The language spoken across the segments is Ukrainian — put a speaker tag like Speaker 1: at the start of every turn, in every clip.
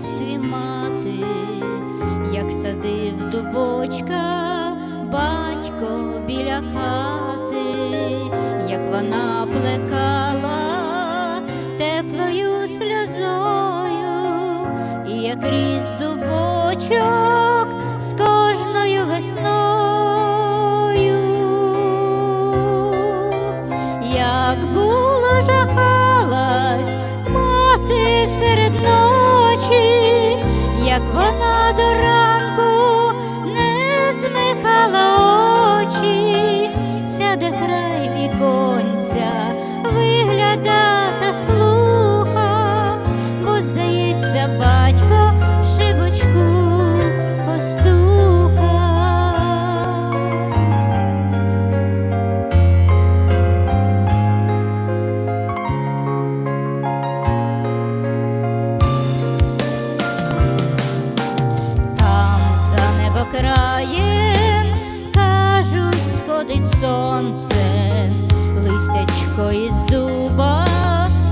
Speaker 1: дитинстві мати, як садив до бочка батько біля хати, як вона плекала теплою сльозою, і як різ до з кожною весною, як було жахалась мати серед як вона до небокраєм кажуть, сходить сонце, листячко із дуба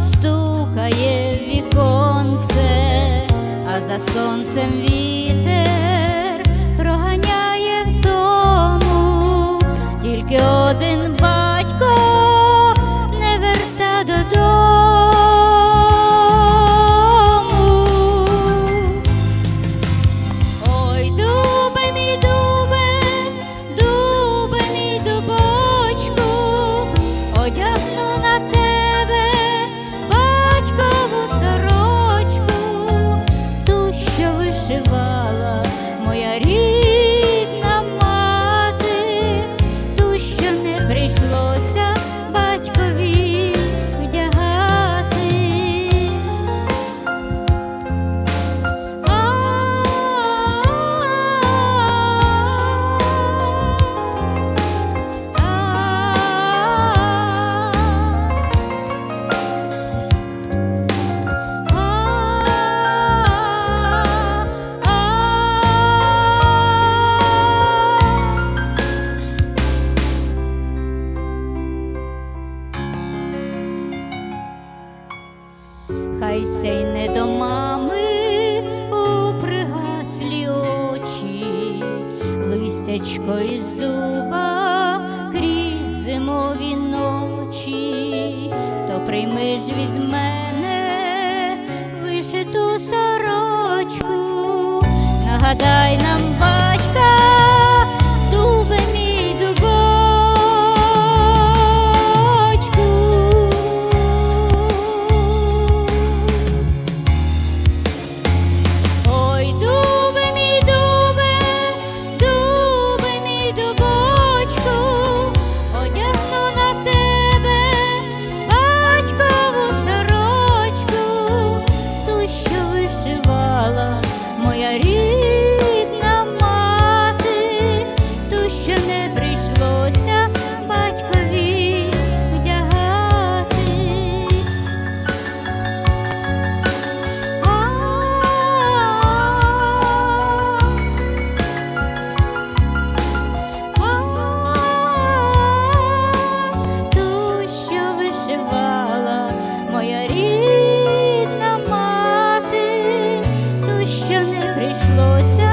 Speaker 1: стукає віконце, а за сонцем вітер проганяє вдому, тільки один Хай сей не до мами у пригаслі очі, листячко із дуба крізь зимові ночі, то прийми ж від мене вишиту сорочку, нагадай Пришлось.